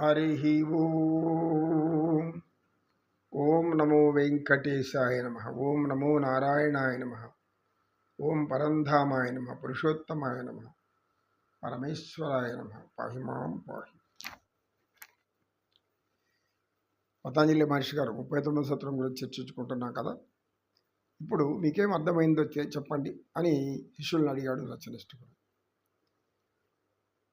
హరి ఓం. ఓం నమో వెంకటేశాయ నమ. ఓం నమో నారాయణాయ నమ. ఓం పరంధామాయ నమ. పురుషోత్తమాయ నమ. పరమేశ్వరాయ నమ. పాహి మాం పాహి. పతాంజలి మహర్షి గారు ముప్పై తొమ్మిది సత్రం గురించి చర్చించుకుంటున్నాం కదా. ఇప్పుడు మీకేం అర్థమైందో చెప్పండి అని శిష్యుల్ని అడిగాడు రచనిష్ఠుడు.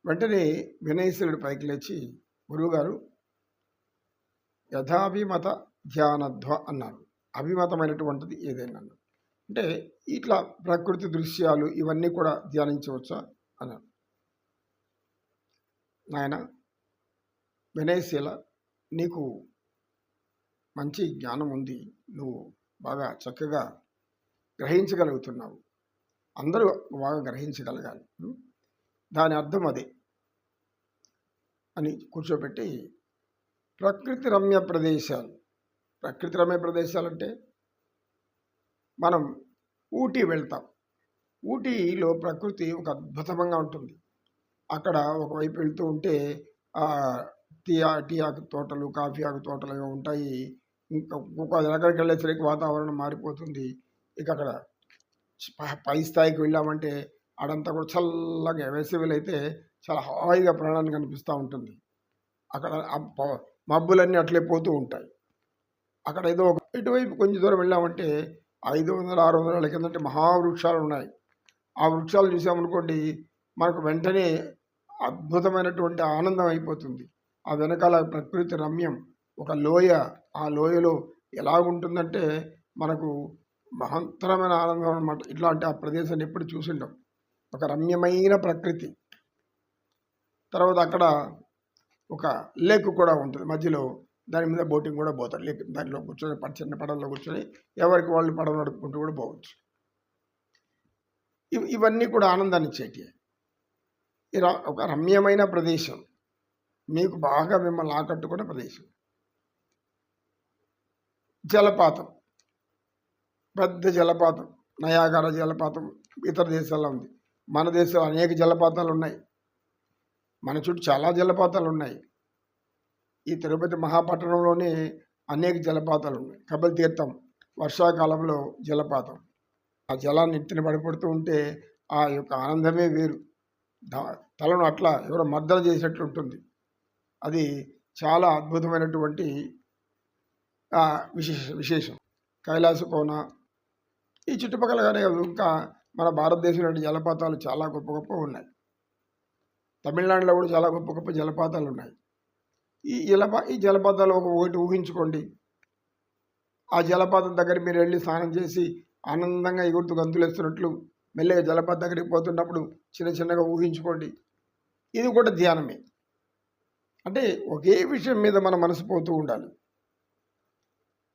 వెంటనే వినయశీలుడు పైకి లేచి గురువుగారు యథాభిమత ధ్యానధ్వ అన్నారు. అభిమతమైనటువంటిది ఏదైనా అన్నారు. అంటే ఇట్లా ప్రకృతి దృశ్యాలు ఇవన్నీ కూడా ధ్యానించవచ్చా అన్నారు. నాయన వినయశీల నీకు మంచి జ్ఞానం ఉంది. నువ్వు బాగా చక్కగా గ్రహించగలుగుతున్నావు. అందరూ బాగా గ్రహించగలగాలి. దాని అర్థం అదే. అని కూర్చోబెట్టి ప్రకృతి రమ్య ప్రదేశాలు. ప్రకృతి రమ్య ప్రదేశాలు అంటే మనం ఊటీ వెళ్తాం. ఊటీలో ప్రకృతి ఒక అద్భుతంగా ఉంటుంది. అక్కడ ఒకవైపు వెళ్తూ ఉంటే ఆ, టీ ఆ- టీ ఆకు తోటలు కాఫీ ఆకు తోటలు ఇవి ఉంటాయి. ఇంకా ఒక దగ్గరికి వెళ్ళేసరికి వాతావరణం మారిపోతుంది. ఇక అక్కడ పై స్థాయికి వెళ్ళామంటే ఆడంతా కూడా చల్లగా వేసవిలో అయితే చాలా హాయిగా ప్రాణాన్ని కనిపిస్తూ ఉంటుంది. అక్కడ మబ్బులన్నీ అట్లే పోతూ ఉంటాయి. అక్కడ ఏదో ఒక ఇటువైపు కొంచెం దూరం వెళ్ళామంటే ఐదు వందల ఆరు వందల కిందంటే మహావృక్షాలు ఉన్నాయి. ఆ వృక్షాలు చూసామనుకోండి మనకు వెంటనే అద్భుతమైనటువంటి ఆనందం అయిపోతుంది. ఆ వెనకాల ప్రకృతి రమ్యం. ఒక లోయ ఆ లోయలో ఎలా ఉంటుందంటే మనకు మహంతరమైన ఆనందం అనమాట ఇట్లాంటి ఆ ప్రదేశాన్ని ఎప్పుడు చూసిండం ఒక రమ్యమైన ప్రకృతి. తర్వాత అక్కడ ఒక లేక్ కూడా ఉంటుంది. మధ్యలో దాని మీద బోటింగ్ కూడా పోతారు. లేక్ దానిలో కూర్చొని చిన్న పడవలో కూర్చొని ఎవరికి వాళ్ళు పడవ నడుపుకుంటూ కూడా పోవచ్చు. ఇవన్నీ కూడా ఆనందాన్ని ఇచ్చేటి ఒక రమ్యమైన ప్రదేశం. మీకు బాగా మిమ్మల్ని ఆకట్టుకున్న ప్రదేశం. జలపాతం. పెద్ద జలపాతం. నయాగార జలపాతం ఇతర దేశాల్లో ఉంది. మన దేశంలో అనేక జలపాతాలు ఉన్నాయి. మన చుట్టూ చాలా జలపాతాలు ఉన్నాయి ఈ తిరుపతి మహాపట్టణంలోనే అనేక జలపాతాలు ఉన్నాయి కబల్ తీర్థం వర్షాకాలంలో జలపాతం. ఆ జలాన్ని ఎత్తిన పడిపడుతూ ఉంటే ఆ యొక్క ఆనందమే వేరు. తలను అట్లా ఎవరో మర్దన చేసినట్లు ఉంటుంది. అది చాలా అద్భుతమైనటువంటి విశేష విశేషం. కైలాస కోన ఈ చుట్టుపక్కల కానీ ఇంకా మన భారతదేశంలో జలపాతాలు చాలా గొప్ప గొప్ప ఉన్నాయి. తమిళనాడులో కూడా చాలా గొప్ప గొప్ప జలపాతాలు ఉన్నాయి. ఈ జలపా ఈ జలపాతాలు ఒక ఒకటి ఊహించుకోండి. ఆ జలపాతం దగ్గర మీరు వెళ్ళి స్నానం చేసి ఆనందంగా ఎగురుతూ గంతులేస్తున్నట్లు మెల్లగా జలపాతం దగ్గరికి పోతున్నప్పుడు చిన్న చిన్నగా ఊహించుకోండి. ఇది కూడా ధ్యానమే. అంటే ఒకే విషయం మీద మన మనసు పోతూ ఉండాలి.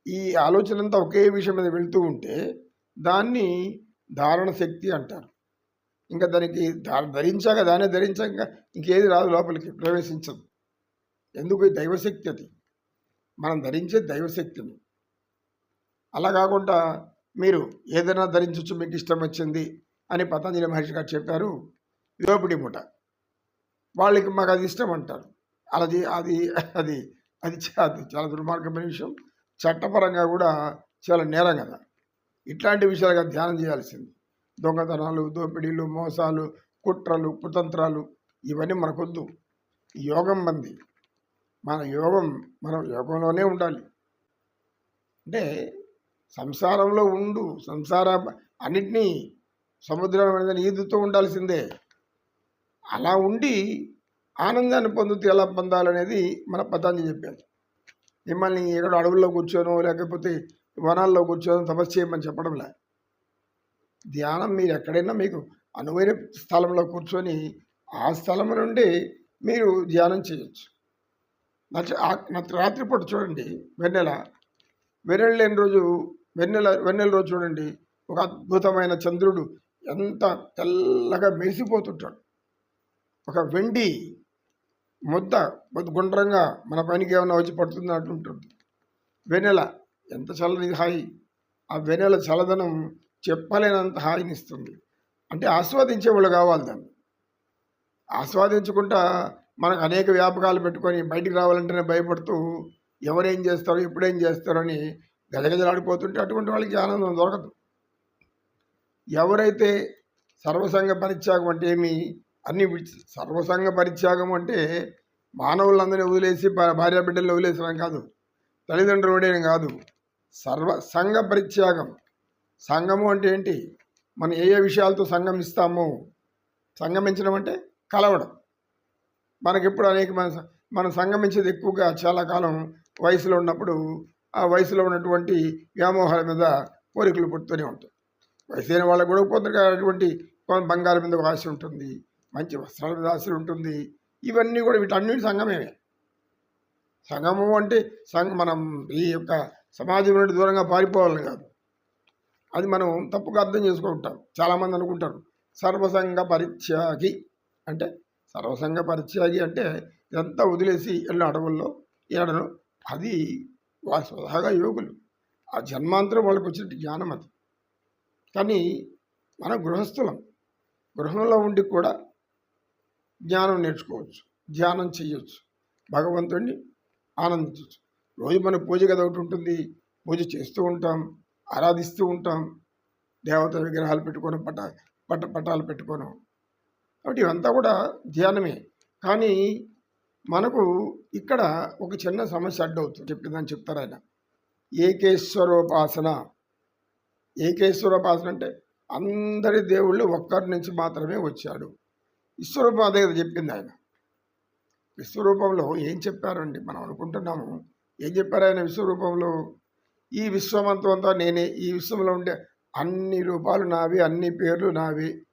ఈ ఆలోచన అంతా ఒకే విషయం మీద వెళ్తూ ఉంటే దాన్ని ధారణ శక్తి అంటారు. ఇంకా దానికి ధరించాక దాన్ని ధరించాక ఇంకేది రాదు లోపలికి ప్రవేశించదు. ఎందుకు? దైవశక్తి అది. మనం ధరించే దైవశక్తిని. అలా కాకుండా మీరు ఏదైనా ధరించవచ్చు మీకు ఇష్టం వచ్చింది అని పతంజలి మహర్షి గారు చెప్పారు యోపిడి ముఠ వాళ్ళకి మాకు అది ఇష్టం అంటారు. అలాది అది అది అది అది చాలా దుర్మార్గమైన విషయం. చట్టపరంగా కూడా చాలా నేరం కదా. ఇట్లాంటి విషయాలుగా ధ్యానం చేయాల్సింది. దొంగతనాలు దోపిడీలు మోసాలు కుట్రలు కుతంత్రాలు ఇవన్నీ మనకొద్దు. యోగం మంది. మన యోగం మనం యోగంలోనే ఉండాలి. అంటే సంసారంలో ఉండు. సంసార అన్నిటినీ సముద్రం అనేది ఈదుతూ ఉండాల్సిందే. అలా ఉండి ఆనందాన్ని పొందుతూ ఎలా పొందాలనేది మన పతాంజలి చెప్పారు మిమ్మల్ని ఎక్కడో అడవుల్లో కూర్చోనో లేకపోతే వనాల్లో కూర్చోనో తపస్సు చేయమని చెప్పడంలే. ధ్యానం మీరు ఎక్కడైనా మీకు అనువైన స్థలంలో కూర్చొని ఆ స్థలం నుండి మీరు ధ్యానం చేయొచ్చు. నచ్చ- ఆ- నచ్చ- రాత్రిపూట చూడండి వెన్నెల. వెన్నెల లేని రోజు వెన్నెల వెన్నెల రోజు చూడండి ఒక అద్భుతమైన చంద్రుడు ఎంత తెల్లగా మెరిసిపోతుంటాడు. ఒక వెండి ముద్ద ముద్ద గుండ్రంగా మన పనికి ఏమైనా వచ్చి పడుతుంది అంటుంటుంది. వెన్నెల ఎంత చల్లని హాయి. ఆ వెన్నెల చల్లదనం చెప్పలేనంత హాయిని ఇస్తుంది. అంటే ఆస్వాదించే వాళ్ళు కావాలి దాన్ని. ఆస్వాదించుకుంటా మనకు అనేక వ్యాపకాలు పెట్టుకొని బయటికి రావాలంటేనే భయపడుతూ ఎవరేం చేస్తారో ఎప్పుడేం చేస్తారో అని గజగజలాడిపోతుంటే అటువంటి వాళ్ళకి ఆనందం దొరకదు. ఎవరైతే సర్వసంగ పరిత్యాగం అంటే ఏమి అన్ని సర్వసంగ పరిత్యాగం అంటే మానవులందరినీ వదిలేసి భార్యా భార్య బిడ్డలు వదిలేసడం కాదు. తల్లిదండ్రులు వదిలేయడం కాదు. సర్వ సంఘ పరిత్యాగం. సంఘము అంటే ఏంటి? మనం ఏ ఏ విషయాలతో సంగమిస్తాము సంగమించడం అంటే కలవడం. మనకెప్పుడు అనేక మన మనం సంగమించేది ఎక్కువగా చాలా కాలం వయసులో ఉన్నప్పుడు ఆ వయసులో ఉన్నటువంటి వ్యామోహాల మీద కోరికలు పుడుతూనే ఉంటాయి. వయసు అయిన వాళ్ళకు కూడా కొందరికి అటువంటి బంగారం మీద ఆశ ఉంటుంది మంచి వస్త్రాల మీద ఆశ ఉంటుంది. ఇవన్నీ కూడా వీటన్నిటి సంగమే సంగమం అంటే సంఘ మనం ఈ యొక్క సమాజం నుండి దూరంగా పారిపోవాలని కాదు. అది మనం తప్పుగా అర్థం చేసుకుంటాం. చాలామంది అనుకుంటారు సర్వసంగ పరిత్యాగి అంటే సర్వసంగ పరిత్యాగి అంటే ఇదంతా వదిలేసి వెళ్ళిన అడవుల్లో ఏడను అది వారి స్వతహాగా యోగులు. ఆ జన్మాంతరం వాళ్ళకి వచ్చినట్టు జ్ఞానం అది. కానీ మన గృహస్థులం గృహంలో ఉండి కూడా జ్ఞానం నేర్చుకోవచ్చు ధ్యానం చేయొచ్చు భగవంతుడిని ఆనందించవచ్చు రోజు మన పూజ కదా ఒకటి ఉంటుంది పూజ చేస్తూ ఉంటాం ఆరాధిస్తూ ఉంటాం. దేవత విగ్రహాలు పెట్టుకొని పట పట పటాలు పెట్టుకోవడం కాబట్టి ఇవంతా కూడా ధ్యానమే. కానీ మనకు ఇక్కడ ఒక చిన్న సమస్య అడ్డవుతుంది. చెప్పిందని చెప్తారు ఆయన. ఏకేశ్వరోపాసన. ఏకేశ్వరోపాసన అంటే అందరి దేవుళ్ళు ఒక్కరి నుంచి మాత్రమే వచ్చాడు. విశ్వరూపం అదే చెప్పింది ఆయన. విశ్వరూపంలో ఏం చెప్పారండి? మనం అనుకుంటున్నాము. ఏం చెప్పారు ఆయన విశ్వరూపంలో? ఈ విశ్వమంతం అంతా నేనే. ఈ విశ్వంలో ఉండే అన్ని రూపాలు నావి అన్ని పేర్లు నావి.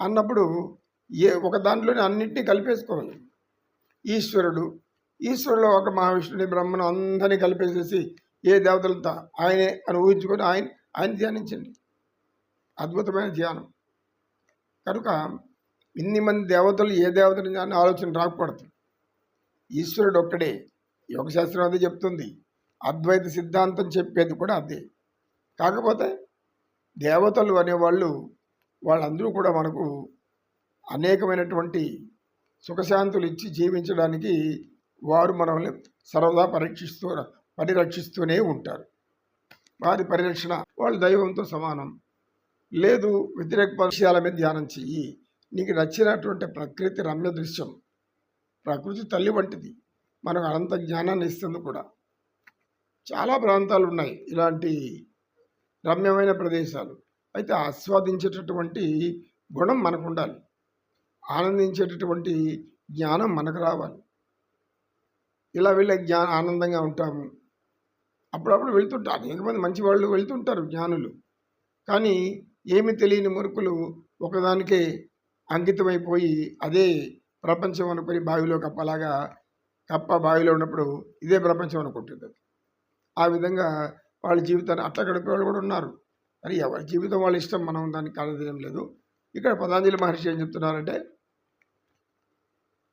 అన్నప్పుడు ఏ ఒక దాంట్లోనే అన్నింటినీ కలిపేసుకోవాలి. ఈశ్వరుడు. ఈశ్వరుడు ఒక మహావిష్ణుని బ్రహ్మను అందరినీ కలిపేసేసి ఏ దేవతలతో ఆయనే అని ఊహించుకొని ఆయన ఆయన ధ్యానించండి. అద్భుతమైన ధ్యానం. కనుక ఇన్ని మంది దేవతలు ఏ దేవతని అని ఆలోచన రాకూడదు. ఈశ్వరుడు ఒక్కడే. యోగశాస్త్రం అదే చెప్తుంది. అద్వైత సిద్ధాంతం చెప్పేది కూడా అదే. కాకపోతే దేవతలు అనేవాళ్ళు వాళ్ళందరూ కూడా మనకు అనేకమైనటువంటి సుఖశాంతులు ఇచ్చి జీవించడానికి వారు మనల్ని సర్వదా పరీక్షిస్తూ పరిరక్షిస్తూనే ఉంటారు. వారి పరిరక్షణ వాళ్ళ దైవంతో సమానం. లేదు వ్యతిరేక విషయాల మీద ధ్యానం చెయ్యి. నీకు నచ్చినటువంటి ప్రకృతి రమ్య దృశ్యం. ప్రకృతి తల్లి వంటిది. మనకు అనంత జ్ఞానాన్ని ఇస్తుంది కూడా. చాలా ప్రాంతాలు ఉన్నాయి ఇలాంటి రమ్యమైన ప్రదేశాలు. అయితే ఆస్వాదించేటటువంటి గుణం మనకు ఉండాలి ఆనందించేటటువంటి జ్ఞానం మనకు రావాలి. ఇలా వెళ్ళే జ్ఞాన ఆనందంగా ఉంటాము. అప్పుడప్పుడు వెళ్తుంటారు అనేక మంది మంచి వాళ్ళు వెళ్తుంటారు జ్ఞానులు. కానీ ఏమి తెలియని మురుకులు ఒకదానికే అంకితమైపోయి అదే ప్రపంచం అనుకుని బావిలో కప్పలాగా కప్ప బావిలో ఉన్నప్పుడు ఇదే ప్రపంచం అనుకుంటుంది. ఆ విధంగా వాళ్ళ జీవితాన్ని అట్లా గడిపేవాళ్ళు కూడా ఉన్నారు. మరి ఎవరి జీవితం వాళ్ళ ఇష్టం మనం దానికి కాలేదేం లేదు. ఇక్కడ పతాంజలి మహర్షి ఏం చెప్తున్నారంటే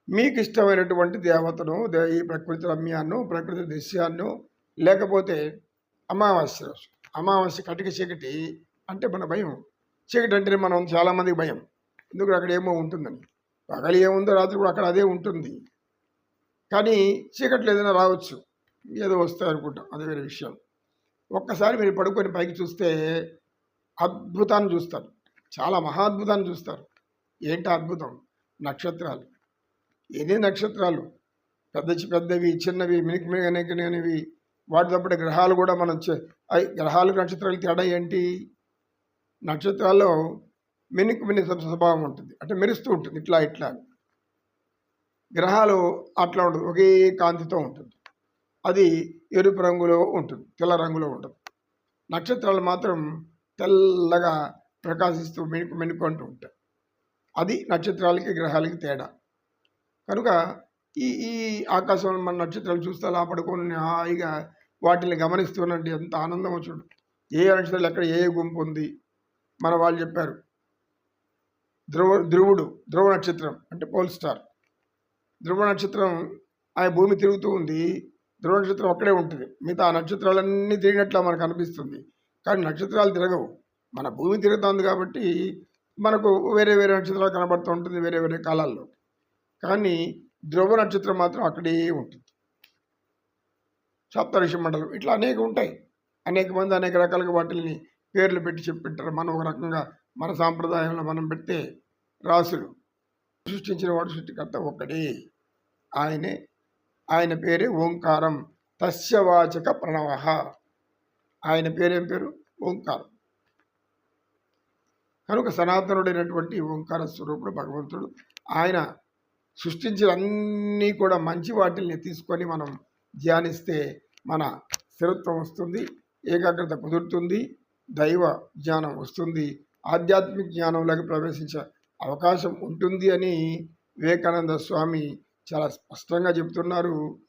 మీకు ఇష్టమైనటువంటి దేవతను దే- ఈ ప్రకృతి రమ్యాన్ను ప్రకృతి దృశ్యాన్ను లేకపోతే అమావాస్య రోజు. అమావాస్య కటిక చీకటి అంటే మన భయం. చీకటి అంటేనే మనం చాలామందికి భయం. ఎందుకంటే అక్కడ ఏమో ఉంటుందని. పగలు ఏముందో రాత్రి కూడా అక్కడ అదే ఉంటుంది. కానీ చీకట్లు ఏదైనా రావచ్చు. ఏదో వస్తాయి అనుకుంటాం. అది వేరే విషయం. ఒక్కసారి మీరు పడుకొని పైకి చూస్తే అద్భుతాన్ని చూస్తారు. చాలా మహాద్భుతాన్ని చూస్తారు. ఏంటి అద్భుతం? నక్షత్రాలు. ఎన్ని నక్షత్రాలు? పెద్ద పెద్దవి చిన్నవి మినికి మినగనేవి వాటి తప్పటి గ్రహాలు కూడా మనం చే- గ్రహాలు నక్షత్రాలు తేడా ఏంటి? నక్షత్రాల్లో మినికి మిని స్వభావం ఉంటుంది. అంటే మెరుస్తూ ఉంటుంది. ఇట్లా ఇట్లా గ్రహాలు అట్లా ఉంటుంది ఒకే కాంతితో ఉంటుంది. అది ఎరుపు రంగులో ఉంటుంది తెల్ల రంగులో ఉంటుంది. నక్షత్రాలు మాత్రం తెల్లగా ప్రకాశిస్తూ మెనుకు మెనుకుంటూ ఉంటాయి. అది నక్షత్రాలకి గ్రహాలకి తేడా. కనుక ఈ ఈ ఆకాశంలో మన నక్షత్రాలు చూస్తే అలా పడుకొని హాయిగా వాటిని గమనిస్తున్నట్టు ఎంత ఆనందం వచ్చాడు ఏ నక్షత్రాలు ఎక్కడ ఏ గుంపు ఉంది? మన వాళ్ళు చెప్పారు. ధ్రువ ధ్రువుడు ధ్రువ నక్షత్రం అంటే పోల్ స్టార్. ధ్రువ నక్షత్రం ఆ భూమి తిరుగుతూ ఉంది. ధ్రువ నక్షత్రం అక్కడే ఉంటుంది. మిగతా ఆ నక్షత్రాలన్నీ తిరిగినట్లు మనకు అనిపిస్తుంది. కానీ నక్షత్రాలు తిరగవు. మన భూమి తిరుగుతుంది కాబట్టి మనకు వేరే వేరే నక్షత్రాలు కనబడుతూ ఉంటుంది వేరే వేరే కాలాల్లో. కానీ ధ్రువ నక్షత్రం మాత్రం అక్కడే ఉంటుంది. సప్తఋషి మండలం. ఇట్లా అనేక ఉంటాయి. అనేక మంది అనేక రకాలుగా వాటిని పేర్లు పెట్టి చెప్పింటారు మనం ఒక రకంగా మన సాంప్రదాయంలో మనం పెడితే రాసులు సృష్టించిన వాడు సృష్టికర్త ఒక్కడే. ఆయనే ఆయన పేరే ఓంకారం. తస్యవాచక ప్రణవ. ఆయన పేరేం పేరు? ఓంకారం. కనుక సనాతనుడైనటువంటి ఓంకార స్వరూపుడు భగవంతుడు ఆయన సృష్టించిన అన్నీ కూడా మంచి వాటిల్ని తీసుకొని మనం ధ్యానిస్తే మన స్థిరత్వం వస్తుంది ఏకాగ్రత కుదురుతుంది దైవ జ్ఞానం వస్తుంది ఆధ్యాత్మిక జ్ఞానంలోకి ప్రవేశించే అవకాశం ఉంటుంది అని వివేకానంద స్వామి చాలా స్పష్టంగా చెప్తున్నారు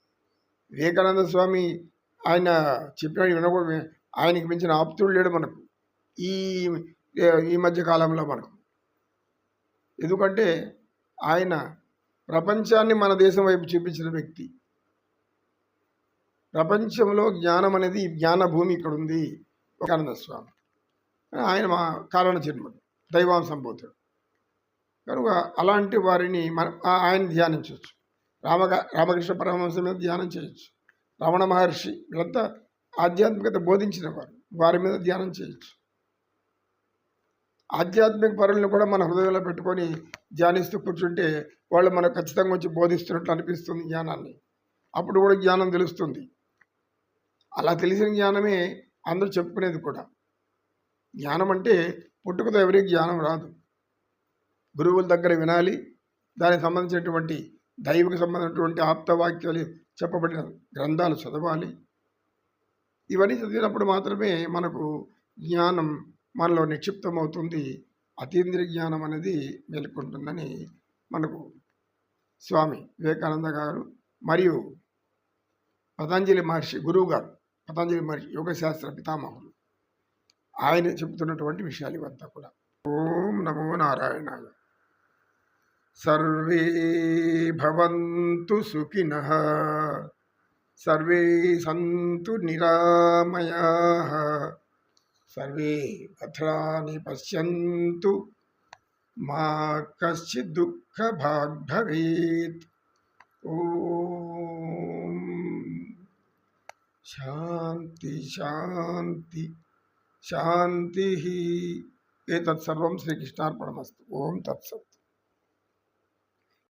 వివేకానంద స్వామి ఆయన చెప్పిన వినకూడదు ఆయనకి మించిన ఆప్తుడు లేడు మనకు. ఈ ఈ మధ్య కాలంలో మనకు. ఎందుకంటే ఆయన ప్రపంచాన్ని మన దేశం వైపు చూపించిన వ్యక్తి. ప్రపంచంలో జ్ఞానం అనేది జ్ఞాన భూమి ఇక్కడ ఉంది. వివేకానంద స్వామి. ఆయన మా కారణ జన్ముడు. దైవాం సంబోధుడు కనుక అలాంటి వారిని మన ఆయన ధ్యానించవచ్చు. రామక రామకృష్ణ పరమహంస మీద ధ్యానం చేయొచ్చు. రమణ మహర్షి వీళ్ళంతా ఆధ్యాత్మికత బోధించిన వారు వారి మీద ధ్యానం చేయొచ్చు. ఆధ్యాత్మిక పరులను కూడా మన హృదయంలో పెట్టుకొని ధ్యానిస్తూ కూర్చుంటే వాళ్ళు మనకు ఖచ్చితంగా వచ్చి బోధిస్తున్నట్లు అనిపిస్తుంది జ్ఞానాన్ని. అప్పుడు కూడా జ్ఞానం తెలుస్తుంది. అలా తెలిసిన జ్ఞానమే అందరూ చెప్పుకునేది కూడా. జ్ఞానం అంటే పుట్టుకతో ఎవరికి జ్ఞానం రాదు. గురువుల దగ్గర వినాలి దానికి సంబంధించినటువంటి దైవకు సంబంధించినటువంటి ఆప్తవాక్యాలు చెప్పబడిన గ్రంథాలు చదవాలి. ఇవన్నీ చదివినప్పుడు మాత్రమే మనకు జ్ఞానం మనలో నిక్షిప్తమవుతుంది. అతీంద్రియ జ్ఞానం అనేది మేల్కొంటుందని మనకు స్వామి వివేకానంద గారు మరియు పతంజలి మహర్షి గురువు గారు పతంజలి మహర్షి యోగశాస్త్ర పితామహులు. ఆయన చెబుతున్నటువంటి విషయాలు ఇవంతా కూడా. ఓం నమో నారాయణాయ. सर्वे भवन्तु सुखिनः। सर्वे सन्तु निरामयाः। सर्वे पत्राणि पश्यन्तु। मा कश्चित् दुःखभाग् भवेत्। ॐ शान्ति शान्ति, शान्तिः। एतत्सर्वं श्रीकृष्णार्पणमस्तु। ॐ तत्सत्।